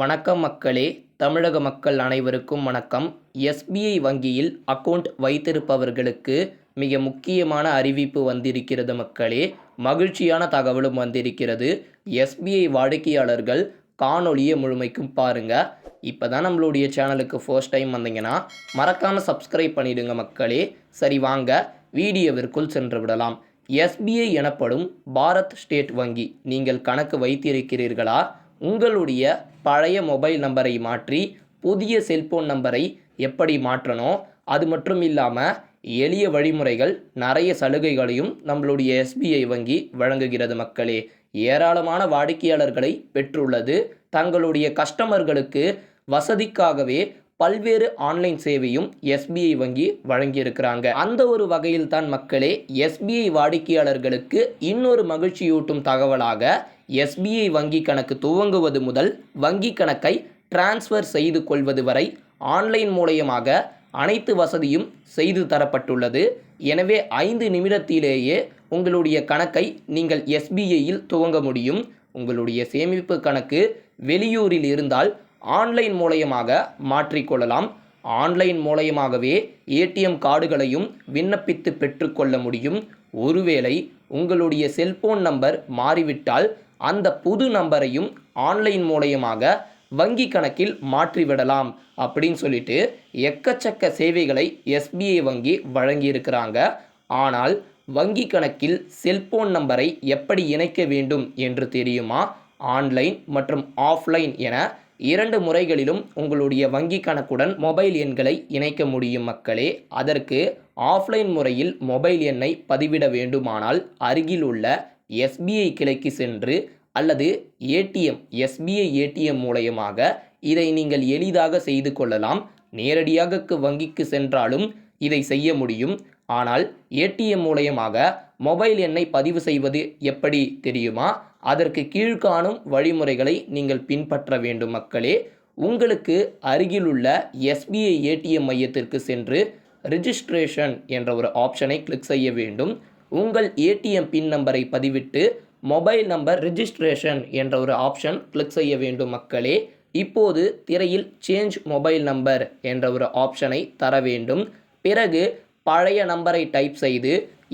வணக்கம் மக்களே தமிழக மக்கள் அனைவருக்கும் வணக்கம். எஸ்பிஐ வங்கியில் அக்கௌண்ட் வைத்திருப்பவர்களுக்கு மிக முக்கியமான அறிவிப்பு வந்திருக்கிறது மக்களே. மகிழ்ச்சியான தகவலும் வந்திருக்கிறது. எஸ்பிஐ வாடிக்கையாளர்கள் காணொளியை முழுமைக்கும் பாருங்கள் இப்போ தான் நம்மளுடைய சேனலுக்கு ஃபர்ஸ்ட் டைம் வந்தீங்கன்னா மறக்காமல் சப்ஸ்கிரைப் பண்ணிடுங்க மக்களே. சரி வாங்க. வீடியோவிற்குள் சென்று விடலாம். எஸ்பிஐ எனப்படும் பாரத் ஸ்டேட் வங்கி நீங்கள் கணக்கு வைத்திருக்கிறீர்களா? உங்களுடைய பழைய மொபைல் நம்பரை மாற்றி புதிய செல்போன் நம்பரை எப்படி மாற்றணும் அது மட்டும் இல்லாமல் எளிய வழிமுறைகள் நிறைய சலுகைகளையும் நம்மளுடைய எஸ்பிஐ வங்கி வழங்குகிறது மக்களே. ஏராளமான வாடிக்கையாளர்களை பெற்றுள்ளது. தங்களுடைய கஸ்டமர்களுக்கு வசதிக்காகவே பல்வேறு ஆன்லைன் சேவையும் எஸ்பிஐ வங்கி வழங்கியிருக்கிறாங்க. அந்த ஒரு வகையில் தான் மக்களே எஸ்பிஐ வாடிக்கையாளர்களுக்கு இன்னொரு மகிழ்ச்சியூட்டும் தகவலாக எஸ்பிஐ வங்கி கணக்கு துவங்குவது முதல் வங்கி கணக்கை டிரான்ஸ்ஃபர் செய்து கொள்வது வரை ஆன்லைன் மூலயமாக அனைத்து வசதியும் செய்து தரப்பட்டுள்ளது. எனவே ஐந்து நிமிடத்திலேயே உங்களுடைய கணக்கை நீங்கள் எஸ்பிஐயில் துவங்க முடியும். உங்களுடைய சேமிப்பு கணக்கு வெளியூரில் இருந்தால் ஆன்லைன் மூலயமாக மாற்றிக்கொள்ளலாம். ஆன்லைன் மூலயமாகவே ஏடிஎம் கார்டுகளையும் விண்ணப்பித்து பெற்றுக்கொள்ள முடியும். ஒருவேளை உங்களுடைய செல்போன் நம்பர் மாறிவிட்டால் அந்த புது நம்பரையும் ஆன்லைன் மூலயமாக வங்கி கணக்கில் மாற்றிவிடலாம் அப்படின்னு சொல்லிட்டு எக்கச்சக்க சேவைகளை எஸ்பிஐ வங்கி வழங்கியிருக்கிறாங்க. ஆனால் வங்கி கணக்கில் செல்போன் நம்பரை எப்படி இணைக்க வேண்டும் என்று தெரியுமா? ஆன்லைன் மற்றும் ஆஃப்லைன் என இரண்டு முறைகளிலும் உங்களுடைய வங்கி கணக்குடன் மொபைல் எண்களை இணைக்க முடியும் மக்களே. அதற்கு ஆஃப்லைன் முறையில் மொபைல் எண்ணை பதிவிட வேண்டுமானால் அருகில் உள்ள எஸ்பிஐ கிளைக்கு சென்று அல்லது ஏடிஎம் எஸ்பிஐ ஏடிஎம் மூலயமாக இதை நீங்கள் எளிதாக செய்து கொள்ளலாம். நேரடியாக வங்கிக்கு சென்றாலும் இதை செய்ய முடியும். ஆனால் ஏடிஎம் மூலயமாக மொபைல் எண்ணை பதிவு செய்வது எப்படி தெரியுமா? அதற்கு கீழ்காணும் வழிமுறைகளை நீங்கள் பின்பற்ற வேண்டும் மக்களே. உங்களுக்கு அருகிலுள்ள எஸ்பிஐ ஏடிஎம் மையத்திற்கு சென்று ரிஜிஸ்ட்ரேஷன் என்ற ஒரு ஆப்ஷனை கிளிக் செய்ய வேண்டும். உங்கள் ஏடிஎம் பின் நம்பரை பதிவிட்டு மொபைல் நம்பர் ரிஜிஸ்ட்ரேஷன் என்ற ஒரு ஆப்ஷன் கிளிக் செய்ய வேண்டும் மக்களே. இப்போது திரையில் சேஞ்ச் மொபைல் நம்பர் என்ற ஒரு ஆப்ஷனை தர வேண்டும். பிறகு பழைய நம்பரை டைப் செய்து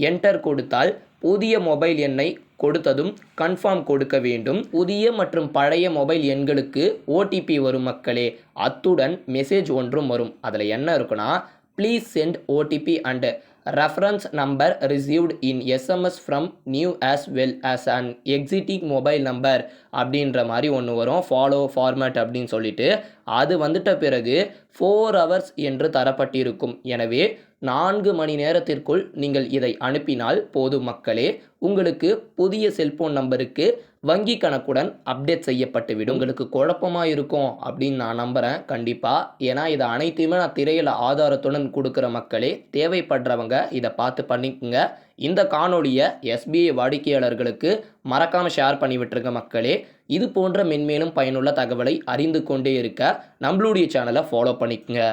என்டர் கொடுத்தால் புதிய மொபைல் எண்ணை கொடுத்ததும் கன்ஃபார்ம் கொடுக்க வேண்டும். புதிய மற்றும் பழைய மொபைல் எண்களுக்கு ஓடிபி வரும் மக்களே அத்துடன் மெசேஜ் ஒன்றும் வரும். அதில் என்ன இருக்குன்னா please send OTP and reference number received in SMS from new as well as an existing mobile number அப்படின்ற மாதிரி ஒன்று வரும். ஃபாலோ ஃபார்மேட் அப்படின்னு சொல்லிட்டு. அது வந்துட்ட பிறகு ஃபோர் ஹவர்ஸ் என்று தரப்பட்டிருக்கும். எனவே நான்கு மணி நேரத்திற்குள் நீங்கள் இதை அனுப்பினால் போதும் மக்களே உங்களுக்கு புதிய செல்போன் நம்பருக்கு வங்கி கணக்குடன் அப்டேட் செய்யப்பட்டுவிடும் உங்களுக்கு குழப்பமாக இருக்கும் அப்படின்னு நான் நம்புகிறேன் கண்டிப்பாக ஏன்னா இதை அனைத்தையுமே நான் திரையில் ஆதாரத்துடன் கொடுக்குற மக்களே தேவைப்படுறவங்க இதை பார்த்து பண்ணிக்கோங்க. இந்த காணொலியை எஸ்பிஐ வாடிக்கையாளர்களுக்கு மறக்காமல் ஷேர் பண்ணி விட்டுருங்க மக்களே. இது போன்ற மென்மேலும் பயனுள்ள தகவலை அறிந்து கொண்டே இருக்க நம்மளுடைய சேனலை ஃபாலோ பண்ணிக்கோங்க.